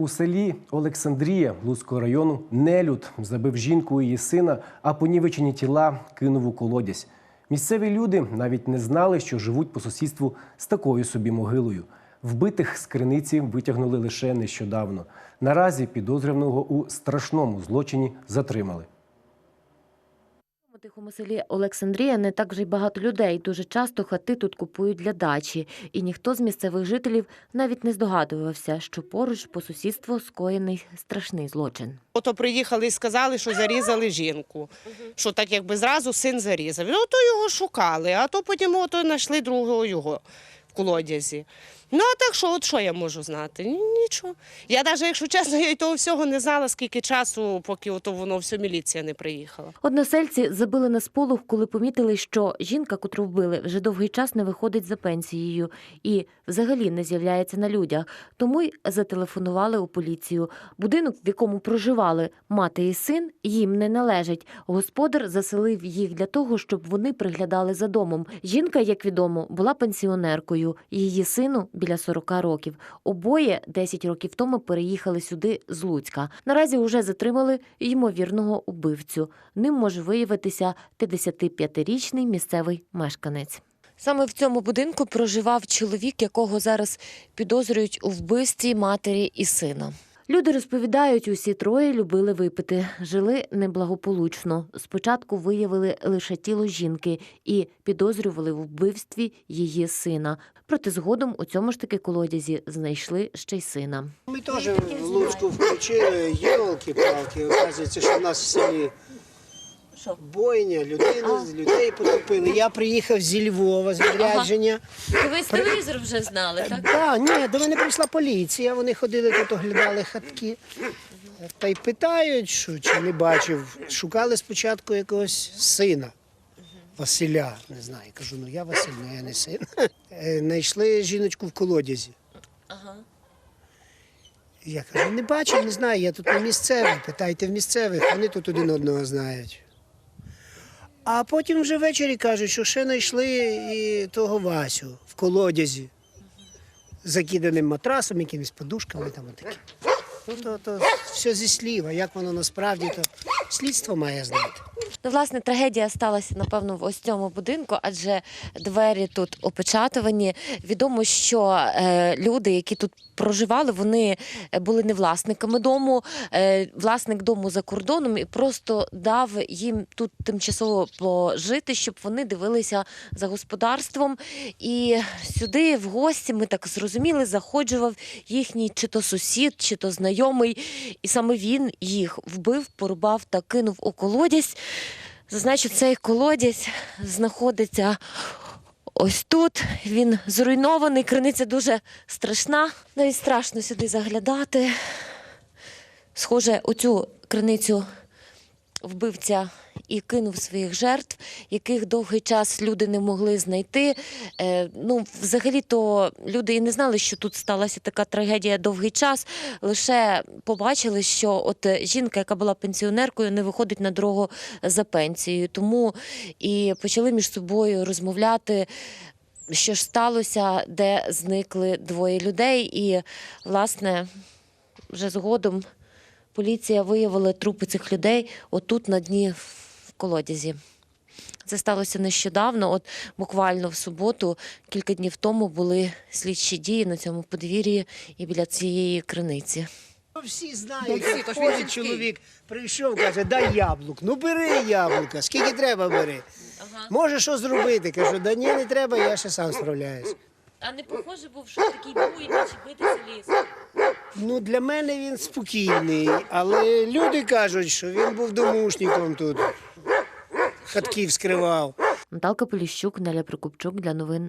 У селі Олександрія Луцького району нелюд забив жінку і її сина, а понівечені тіла кинув у колодязь. Місцеві люди навіть не знали, що живуть по сусідству з такою собі могилою. Вбитих з криниці витягнули лише нещодавно. Наразі підозрюваного у страшному злочині затримали. Тихому селі Олександрія не так вже й багато людей. Дуже часто хати тут купують для дачі, і ніхто з місцевих жителів навіть не здогадувався, що поруч по сусідству скоєний страшний злочин. Ото приїхали і сказали, що зарізали жінку. Що так якби зразу син зарізав. Ну, то його шукали, а то потім ото знайшли другого його колодязі. Ну, а так що, от що я можу знати? Нічого. Я навіть, якщо чесно, я й того всього не знала, скільки часу, поки ото воно все міліція не приїхала. Односельці забили на сполох, коли помітили, що жінка, котру вбили, вже довгий час не виходить за пенсією і взагалі не з'являється на людях. Тому й зателефонували у поліцію. Будинок, в якому проживали мати і син, їм не належить. Господар заселив їх для того, щоб вони приглядали за домом. Жінка, як відомо, була пенсіонеркою. Її сину біля 40 років. Обоє 10 років тому переїхали сюди з Луцька. Наразі вже затримали ймовірного убивцю. Ним може виявитися 55-річний місцевий мешканець. Саме в цьому будинку проживав чоловік, якого зараз підозрюють у вбивстві матері і сина. Люди розповідають, усі троє любили випити, жили неблагополучно. Спочатку виявили лише тіло жінки і підозрювали в вбивстві її сина. Проте згодом у цьому ж таки колодязі знайшли ще й сина. Ми теж в Луцьку включили єлки-палки. Оказується, що в нас в селі бойня, людина, людей потопили. Я приїхав зі Львова з відрядження. Ви з телевізору вже знали, так? Так, ні, до мене прийшла поліція, вони ходили тут, оглядали хатки. Та й питають, що чи не бачив. Шукали спочатку якогось сина. Василя, не знаю. Кажу, ну я Василь, ну я не син. Е, Знайшли жіночку в колодязі. Ага. Я кажу, не бачив, не знаю, я тут не місцевий. Питайте в місцевих, вони тут один одного знають. А потім вже ввечері кажуть, що ще знайшли і того Васю в колодязі. Закиданим матрасом, якимись подушками там отакі. Ну, то, то все зі слів, а як воно насправді, то слідство має знати. Ну, власне, трагедія сталася, напевно, в ось цьому будинку, адже двері тут опечатувані. Відомо, що е, люди, які тут проживали, вони були не власниками дому. Е, власник дому за кордоном і просто дав їм тут тимчасово пожити, щоб вони дивилися за господарством. І сюди, в гості, ми так зрозуміли, заходжував їхній чи то сусід, чи то знайомий. І саме він їх вбив, порубав та кинув у колодязь. Зазначу, цей колодязь знаходиться ось тут. Він зруйнований, криниця дуже страшна. Навіть страшно сюди заглядати. Схоже, у цю криницю вбивця і кинув своїх жертв, яких довгий час люди не могли знайти. Е, ну, взагалі-то люди і не знали, що тут сталася така трагедія довгий час. Лише побачили, що от жінка, яка була пенсіонеркою, не виходить на дорогу за пенсією. Тому і почали між собою розмовляти. Що ж сталося, де зникли двоє людей, і, власне, вже згодом поліція виявила трупи цих людей отут на дні в колодязі. Це сталося нещодавно. От буквально в суботу, кілька днів тому, були слідчі дії на цьому подвір'ї і біля цієї криниці. Ну, Всі знають, як ходить чоловік, прийшов, каже, дай яблук. Ну бери яблука, скільки треба бери. Може що зробити? Кажу, да ні, не треба, я ще сам справляюсь. А не похоже був, що такий буйний, чи битися ліс? Ну, для мене він спокійний, але люди кажуть, що він був домушником тут. Хатків скривав. Наталка Поліщук, Неля Прикупчук для новин